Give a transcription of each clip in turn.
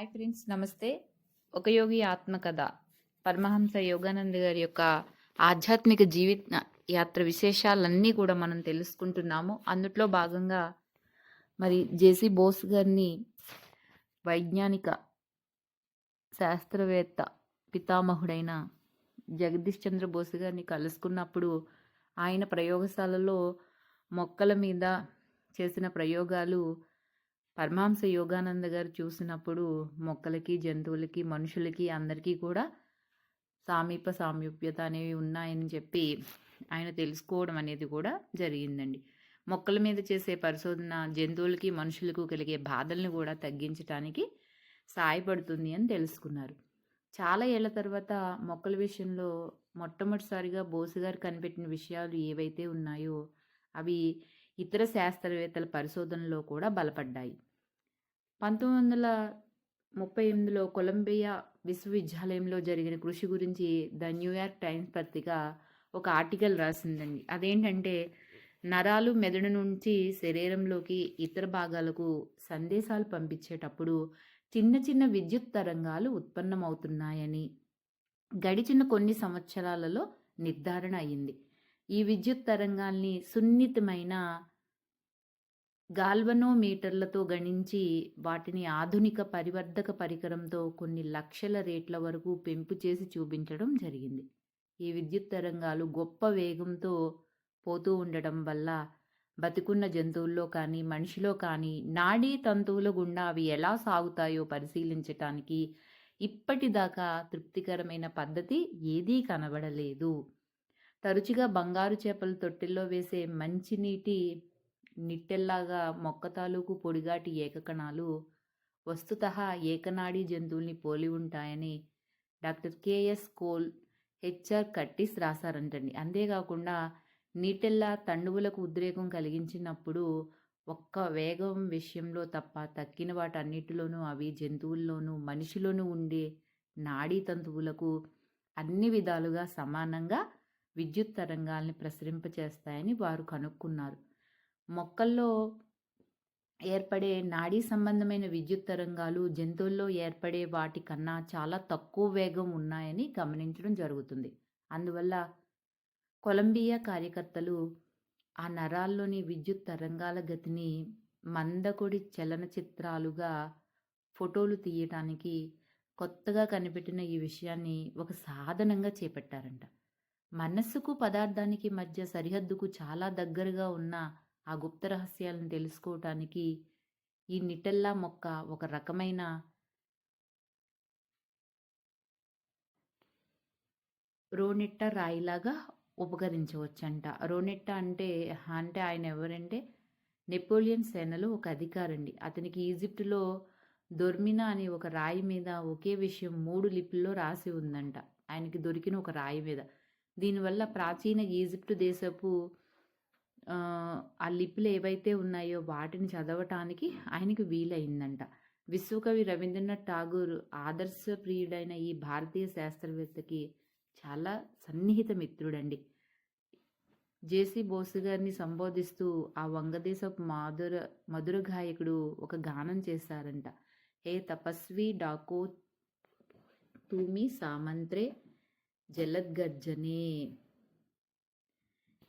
Hi friends నమస్తే. ఒక యోగి ఆత్మకథ. పరమహంస యోగానంద గారి యొక్క ఆధ్యాత్మిక జీవిత యాత్ర విశేషాలన్నీ కూడా మనం తెలుసుకుంటున్నాము. అందుట్లో భాగంగా మరి జేసి బోస్ గారిని వైజ్ఞానిక శాస్త్రవేత్త పితామహుడైన జగదీష్ చంద్ర బోస్ గారిని కలుసుకున్నప్పుడు ఆయన ప్రయోగశాలలో మొక్కల మీద చేసిన ప్రయోగాలు పరమహంస యోగానంద గారు చూసినప్పుడు మొక్కలకి జంతువులకి మనుషులకి అందరికీ కూడా సామీప సామీప్యత అనేవి ఉన్నాయని చెప్పి ఆయన తెలుసుకోవడం అనేది కూడా జరిగిందండి. మొక్కల మీద చేసే పరిశోధన జంతువులకి మనుషులకు కలిగే బాధల్ని కూడా తగ్గించడానికి సహాయపడుతుంది అని తెలుసుకున్నారు. చాలా ఏళ్ళ తర్వాత మొక్కల విషయంలో మొట్టమొదటిసారిగా బోసు గారు కనిపెట్టిన విషయాలు ఏవైతే ఉన్నాయో అవి ఇతర శాస్త్రవేత్తల పరిశోధనలో కూడా బలపడ్డాయి. పంతొమ్మిది వందల ముప్పై ఎనిమిదిలో కొలంబియా విశ్వవిద్యాలయంలో జరిగిన కృషి గురించి ద న్యూయార్క్ టైమ్స్ పత్రిక ఒక ఆర్టికల్ రాసిందండి. అదేంటంటే నరాలు మెదడు నుంచి శరీరంలోకి ఇతర భాగాలకు సందేశాలు పంపించేటప్పుడు చిన్న చిన్న విద్యుత్ తరంగాలు ఉత్పన్నమవుతున్నాయని గడిచిన కొన్ని సంవత్సరాలలో నిర్ధారణ అయింది ఈ విద్యుత్ తరంగాల్ని సున్నితమైన గాల్వనోమీటర్లతో గణించి వాటిని ఆధునిక పరివర్ధక పరికరంతో కొన్ని లక్షల రేట్ల వరకు పెంపు చేసి చూపించడం జరిగింది. ఈ విద్యుత్ తరంగాలు గొప్ప వేగంతో పోతూ ఉండడం వల్ల బతికున్న జంతువుల్లో కానీ మనిషిలో కానీ నాడీ తంతువుల గుండా అవి ఎలా సాగుతాయో పరిశీలించటానికి ఇప్పటిదాకా తృప్తికరమైన పద్ధతి ఏదీ కనబడలేదు. తరచుగా బంగారు చేపలు తొట్టెల్లో వేసే మంచినీటి నిట్టెల్లాగా మొక్క తాలూకు పొడిగాటి ఏకకణాలు వస్తుత ఏకనాడీ జంతువుల్ని పోలి ఉంటాయని డాక్టర్ కేఎస్ కోల్ హెచ్ఆర్ కట్టిస్ రాశారంటండి. అంతేకాకుండా నీటెల్లా తండువులకు ఉద్రేకం కలిగించినప్పుడు ఒక్క వేగం విషయంలో తప్ప తక్కిన వాటన్నిటిలోనూ అవి జంతువుల్లోనూ మనిషిలోనూ ఉండే నాడీ తంతువులకు అన్ని విధాలుగా సమానంగా విద్యుత్ తరంగాల్ని ప్రసరింపచేస్తాయని వారు కనుక్కున్నారు. మొక్కల్లో ఏర్పడే నాడీ సంబంధమైన విద్యుత్ తరంగాలు జంతువుల్లో ఏర్పడే వాటి కన్నా చాలా తక్కువ వేగం ఉన్నాయని గమనించడం జరుగుతుంది. అందువల్ల కొలంబియా కార్యకర్తలు ఆ నరాల్లోని విద్యుత్ తరంగాల గతిని మందకొడి చలనచిత్రాలుగా ఫోటోలు తీయటానికి కొత్తగా కనిపెట్టిన ఈ విషయాన్ని ఒక సాధనంగా చేపట్టారంట. మనస్సుకు పదార్థానికి మధ్య సరిహద్దుకు చాలా దగ్గరగా ఉన్న ఆ గుప్త రహస్యాలను తెలుసుకోవటానికి ఈ నిటెల్లా మొక్క ఒక రకమైన రోనెట్ట రాయిలాగా ఉపకరించవచ్చంట. రోనెట్ట అంటే అంటే ఆయన ఎవరంటే నెపోలియన్ సేనలో ఒక అధికారండి. అతనికి ఈజిప్టులో దొర్మినా అనే ఒక రాయి మీద ఒకే విషయం మూడు లిపిల్లో రాసి ఉందంట. ఆయనకి దొరికిన ఒక రాయి మీద. దీనివల్ల ప్రాచీన ఈజిప్టు దేశపు ఆ లిపిలు ఏవైతే ఉన్నాయో వాటిని చదవటానికి ఆయనకి వీలైందంట. విశ్వకవి రవీంద్రనాథ్ ఠాగూర్ ఆదర్శ ప్రియుడైన ఈ భారతీయ శాస్త్రవేత్తకి చాలా సన్నిహిత మిత్రుడండి. జేసీ బోసు గారిని సంబోధిస్తూ ఆ వంగదేశపు మాధుర మధుర గాయకుడు ఒక గానం చేశారంట. హే తపస్వి డాకో తూమి సామంత్రే జలద్గర్జనే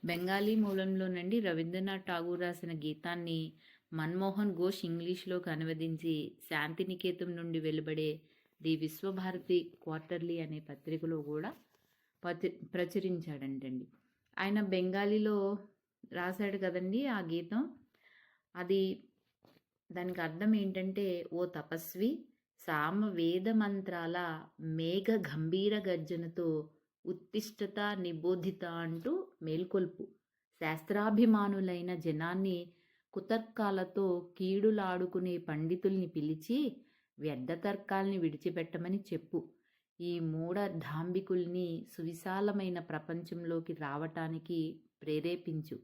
బెంగాలీ మూలంలోనండి రవీంద్రనాథ్ ఠాగూర్ రాసిన గీతాన్ని మన్మోహన్ ఘోష్ ఇంగ్లీష్లోకి అనువదించి శాంతినికేతం నుండి వెలువడే ది విశ్వభారతి క్వార్టర్లీ అనే పత్రికలో కూడా పత్రి ప్రచురించాడంటండి. ఆయన బెంగాలీలో రాశాడు కదండి ఆ గీతం. అది దానికి అర్థం ఏంటంటే ఓ తపస్వి సామ వేద మంత్రాల మేఘ గంభీర గర్జనతో ఉత్తిష్టత నిబోధిత అంటూ మేల్కొల్పు. శాస్త్రాభిమానులైన జనాన్ని కుతర్కాలతో కీడులాడుకునే పండితుల్ని పిలిచి వ్యర్థ తర్కాల్ని విడిచిపెట్టమని చెప్పు. ఈ మూఢ ధాంబికుల్ని సువిశాలమైన ప్రపంచంలోకి రావటానికి ప్రేరేపించు.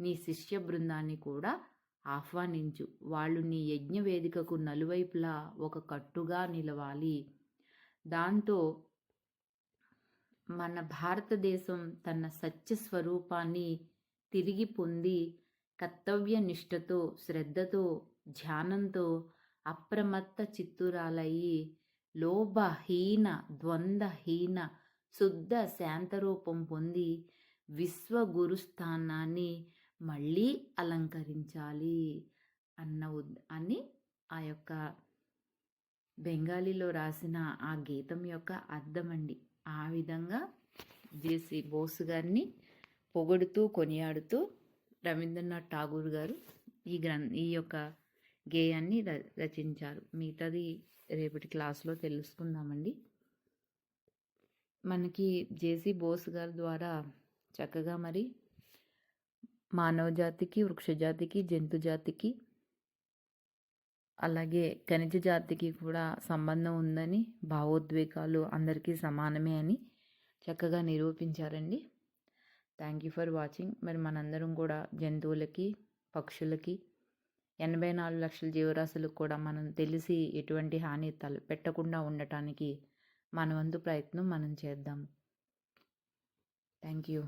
నీ శిష్య బృందాన్ని కూడా ఆహ్వానించు. వాళ్ళు నీ యజ్ఞ వేదికకు నలువైపులా ఒక కట్టుగా నిలవాలి. దాంతో మన భారతదేశం తన సత్య స్వరూపాన్ని తిరిగి పొంది కర్తవ్య నిష్టతో శ్రద్ధతో ధ్యానంతో అప్రమత్త చిత్తురాలయ్యి లోభహీన ద్వంద్వహీన శుద్ధ శాంతరూపం పొంది విశ్వగురు స్థానాన్ని మళ్ళీ అలంకరించాలి అన్న ఉద్ అని ఆ యొక్క బెంగాలీలో రాసిన ఆ గీతం యొక్క అర్థం అండి ఆ విధంగా జేసి బోస్ గారిని పొగడుతూ కొనియాడుతూ రవీంద్రనాథ్ ఠాగూర్ గారు ఈ గ్రం ఈ యొక్క గేయాన్ని ర రచించారు. మిగతాది రేపటి క్లాస్లో తెలుసుకుందామండి. మనకి జేసీ బోస్ గారి ద్వారా చక్కగా మరి మానవ జాతికి వృక్షజాతికి జంతు జాతికి అలాగే ఖనిజ జాతికి కూడా సంబంధం ఉందని భావోద్వేగాలు అందరికీ సమానమే అని చక్కగా నిరూపించారండి. థ్యాంక్ యూ ఫర్ వాచింగ్ మరి మనందరం కూడా జంతువులకి పక్షులకి ఎనభై నాలుగు లక్షల జీవరాశులకు కూడా మనం తెలిసి ఎటువంటి హాని తల పెట్టకుండా ఉండటానికి మన వంతు ప్రయత్నం మనం చేద్దాం. Thank you